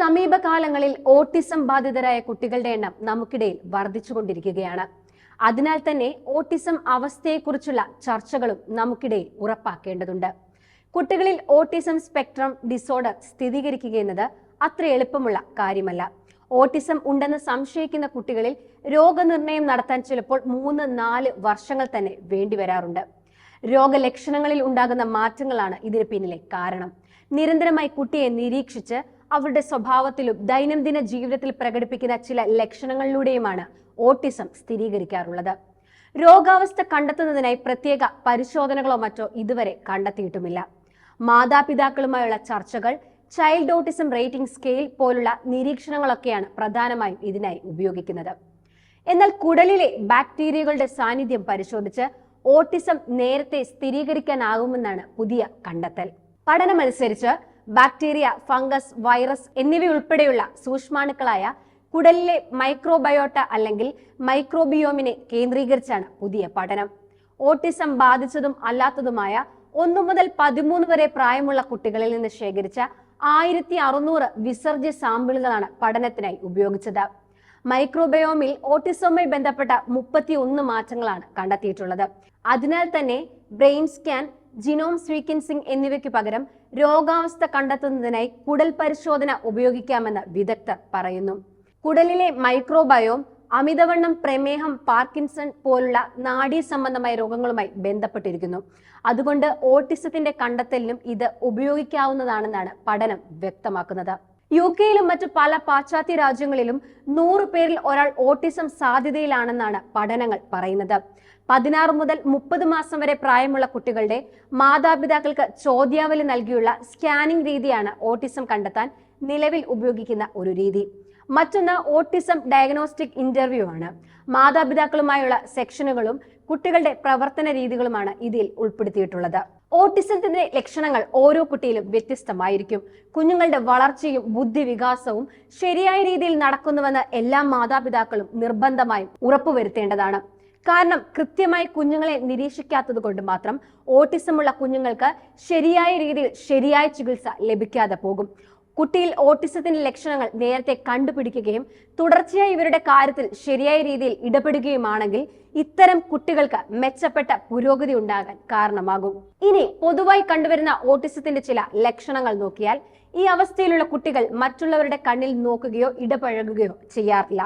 സമീപകാലങ്ങളിൽ autism ബാധിതരായ കുട്ടികളുടെ എണ്ണം നമുക്കിടയിൽ വർദ്ധിച്ചുകൊണ്ടിരിക്കുകയാണ്. അതിനാൽ തന്നെ ഓട്ടിസം അവസ്ഥയെക്കുറിച്ചുള്ള ചർച്ചകളും നമുക്കിടയിൽ ഉറപ്പാക്കേണ്ടതുണ്ട്. കുട്ടികളിൽ ഓട്ടിസം സ്പെക്ട്രം ഡിസോർഡർ സ്ഥിരീകരിക്കുക എന്നത് അത്ര എളുപ്പമുള്ള കാര്യമല്ല. ഓട്ടിസം ഉണ്ടെന്ന് സംശയിക്കുന്ന കുട്ടികളിൽ രോഗനിർണയം നടത്താൻ ചിലപ്പോൾ മൂന്ന് നാല് വർഷങ്ങൾ തന്നെ വേണ്ടിവരാറുണ്ട് രോഗലക്ഷണങ്ങളിൽ ഉണ്ടാകുന്ന മാറ്റങ്ങളാണ് ഇതിന് പിന്നിലെ കാരണം. നിരന്തരമായി കുട്ടിയെ നിരീക്ഷിച്ച് അവരുടെ സ്വഭാവത്തിലും ദൈനംദിന ജീവിതത്തിൽ പ്രകടിപ്പിക്കുന്ന ചില ലക്ഷണങ്ങളിലൂടെയുമാണ് ഓട്ടിസം സ്ഥിരീകരിക്കാറുള്ളത്. രോഗാവസ്ഥ കണ്ടെത്തുന്നതിനായി പ്രത്യേക പരിശോധനകളോ മറ്റോ ഇതുവരെ കണ്ടെത്തിയിട്ടുമില്ല. മാതാപിതാക്കളുമായുള്ള ചർച്ചകൾ ചൈൽഡ് ഓട്ടിസം റേറ്റിംഗ് സ്കെയിൽ പോലുള്ള നിരീക്ഷണങ്ങളൊക്കെയാണ് പ്രധാനമായും ഇതിനായി ഉപയോഗിക്കുന്നത്. എന്നാൽ കുടലിലെ ബാക്ടീരിയകളുടെ സാന്നിധ്യം പരിശോധിച്ച് ഓട്ടിസം നേരത്തെ സ്ഥിരീകരിക്കാനാകുമെന്നാണ് പുതിയ കണ്ടെത്തൽ. പഠനമനുസരിച്ച് ബാക്ടീരിയ ഫംഗസ് വൈറസ് എന്നിവയുൾപ്പെടെയുള്ള സൂക്ഷ്മാണുക്കളായ കുടലിലെ മൈക്രോബയോട്ട അല്ലെങ്കിൽ മൈക്രോബിയോമിനെ കേന്ദ്രീകരിച്ചാണ് പുതിയ പഠനം. ഓട്ടിസം ബാധിച്ചതും അല്ലാത്തതുമായ ഒന്നു മുതൽ പതിമൂന്ന് വരെ പ്രായമുള്ള കുട്ടികളിൽ നിന്ന് ശേഖരിച്ച ആയിരത്തി അറുന്നൂറ് വിസർജ്യ സാമ്പിളുകളാണ് പഠനത്തിനായി ഉപയോഗിച്ചത്. മൈക്രോബയോമിൽ ഓട്ടിസവുമായി ബന്ധപ്പെട്ട മുപ്പത്തി ഒന്ന് മാറ്റങ്ങളാണ് കണ്ടെത്തിയിട്ടുള്ളത്. അതിനാൽ തന്നെ ബ്രെയിൻ സ്കാൻ ജിനോം സ്വീക്വൻസിംഗ് എന്നിവയ്ക്ക് പകരം രോഗാവസ്ഥ കണ്ടെത്തുന്നതിനായി കുടൽ പരിശോധന ഉപയോഗിക്കാമെന്ന് വിദഗ്ധർ പറയുന്നു. കുടലിലെ മൈക്രോബയോം അമിതവണ്ണം പ്രമേഹം പാർക്കിൻസൺ പോലുള്ള നാഡീ സംബന്ധമായ രോഗങ്ങളുമായി ബന്ധപ്പെട്ടിരിക്കുന്നു. അതുകൊണ്ട് ഓട്ടിസത്തിന്റെ കണ്ടെത്തലിനും ഇത് ഉപയോഗിക്കാവുന്നതാണെന്നാണ് പഠനം വ്യക്തമാക്കുന്നത്. യു കെയിലും മറ്റ് പല പാശ്ചാത്യ രാജ്യങ്ങളിലും നൂറ് പേരിൽ ഒരാൾ ഓട്ടിസം സാധ്യതയിലാണെന്നാണ് പഠനങ്ങൾ പറയുന്നത്. പതിനാറ് മുതൽ മുപ്പത് മാസം വരെ പ്രായമുള്ള കുട്ടികളുടെ മാതാപിതാക്കൾക്ക് ചോദ്യാവലി നൽകിയുള്ള സ്കാനിംഗ് രീതിയാണ് ഓട്ടിസം കണ്ടെത്താൻ നിലവിൽ ഉപയോഗിക്കുന്ന ഒരു രീതി. മറ്റൊന്ന് ഓട്ടിസം ഡയഗ്നോസ്റ്റിക് ഇന്റർവ്യൂ ആണ്. മാതാപിതാക്കളുമായുള്ള സെക്ഷനുകളും കുട്ടികളുടെ പ്രവർത്തന രീതികളുമാണ് ഇതിൽ ഉൾപ്പെടുത്തിയിട്ടുള്ളത്. ഓട്ടിസത്തിന്റെ ലക്ഷണങ്ങൾ ഓരോ കുട്ടിയിലും വ്യത്യസ്തമായിരിക്കും. കുഞ്ഞുങ്ങളുടെ വളർച്ചയും ബുദ്ധി വികാസവും ശരിയായ രീതിയിൽ നടക്കുന്നുവെന്ന് എല്ലാ മാതാപിതാക്കളും നിർബന്ധമായും ഉറപ്പുവരുത്തേണ്ടതാണ്. കാരണം കൃത്യമായി കുഞ്ഞുങ്ങളെ നിരീക്ഷിക്കാത്തത് കൊണ്ട് മാത്രം ഓട്ടിസമുള്ള കുഞ്ഞുങ്ങൾക്ക് ശരിയായ രീതിയിൽ ശരിയായ ചികിത്സ ലഭിക്കാതെ പോകും. കുട്ടിയിൽ ഓട്ടിസത്തിന്റെ ലക്ഷണങ്ങൾ നേരത്തെ കണ്ടുപിടിക്കുകയും തുടർച്ചയായി ഇവരുടെ കാര്യത്തിൽ ശരിയായ രീതിയിൽ ഇടപെടുകയുമാണെങ്കിൽ ഇത്തരം കുട്ടികൾക്ക് മെച്ചപ്പെട്ട പുരോഗതി ഉണ്ടാകാൻ കാരണമാകും. ഇനി പൊതുവായി കണ്ടുവരുന്ന ഓട്ടിസത്തിന്റെ ചില ലക്ഷണങ്ങൾ നോക്കിയാൽ ഈ അവസ്ഥയിലുള്ള കുട്ടികൾ മറ്റുള്ളവരുടെ കണ്ണിൽ നോക്കുകയോ ഇടപഴകുകയോ ചെയ്യാറില്ല.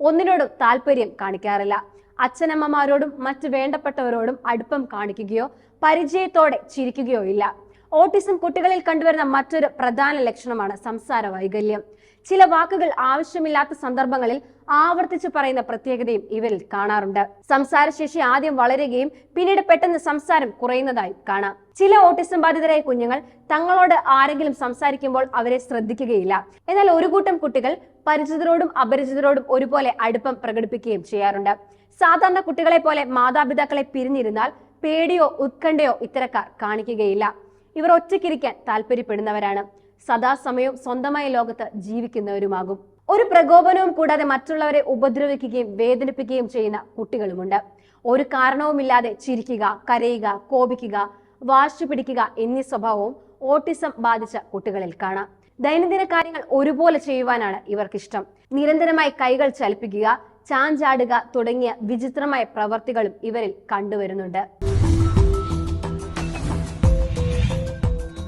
ഒന്നിനോടും താല്പര്യം കാണിക്കാറില്ല. അച്ഛനമ്മമാരോടും മറ്റ് വേണ്ടപ്പെട്ടവരോടും അടുപ്പം കാണിക്കുകയോ പരിചയത്തോടെ ചിരിക്കുകയോ ഇല്ല. ഓട്ടിസം കുട്ടികളിൽ കണ്ടുവരുന്ന മറ്റൊരു പ്രധാന ലക്ഷണമാണ് സംസാര വൈകല്യം. ചില വാക്കുകൾ ആവശ്യമില്ലാത്ത സന്ദർഭങ്ങളിൽ ആവർത്തിച്ചു പറയുന്ന പ്രത്യേകതയും ഇവരിൽ കാണാറുണ്ട്. സംസാരശേഷി ആദ്യം വളരുകയും പിന്നീട് പെട്ടെന്ന് സംസാരം കുറയുന്നതായി കാണാം. ചില ഓട്ടിസം ബാധിതരായ കുഞ്ഞുങ്ങൾ തങ്ങളോട് ആരെങ്കിലും സംസാരിക്കുമ്പോൾ അവരെ ശ്രദ്ധിക്കുകയില്ല. എന്നാൽ ഒരു കൂട്ടം കുട്ടികൾ പരിചിതരോടും അപരിചിതരോടും ഒരുപോലെ അടുപ്പം പ്രകടിപ്പിക്കുകയും ചെയ്യാറുണ്ട്. സാധാരണ കുട്ടികളെ പോലെ മാതാപിതാക്കളെ പിരിഞ്ഞിരുന്നാൽ പേടിയോ ഉത്കണ്ഠയോ ഇത്തരക്കാർ കാണിക്കുകയില്ല. ഇവർ ഒറ്റയ്ക്കിരിക്കാൻ താല്പര്യപ്പെടുന്നവരാണ്. സദാസമയവും സ്വന്തമായ ലോകത്ത് ജീവിക്കുന്നവരുമാകും. ഒരു പ്രകോപനവും കൂടാതെ മറ്റുള്ളവരെ ഉപദ്രവിക്കുകയും വേദനിപ്പിക്കുകയും ചെയ്യുന്ന കുട്ടികളുമുണ്ട്. ഒരു കാരണവുമില്ലാതെ ചിരിക്കുക കരയുക കോപിക്കുക വാശി പിടിക്കുക എന്നീ സ്വഭാവവും ഓട്ടിസം ബാധിച്ച കുട്ടികളിൽ കാണാം. ദൈനംദിന കാര്യങ്ങൾ ഒരുപോലെ ചെയ്യുവാനാണ് ഇവർക്കിഷ്ടം. നിരന്തരമായി കൈകൾ ചലിപ്പിക്കുക ചാഞ്ചാടുക തുടങ്ങിയ വിചിത്രമായ പ്രവർത്തികളും ഇവരിൽ കണ്ടുവരുന്നുണ്ട്.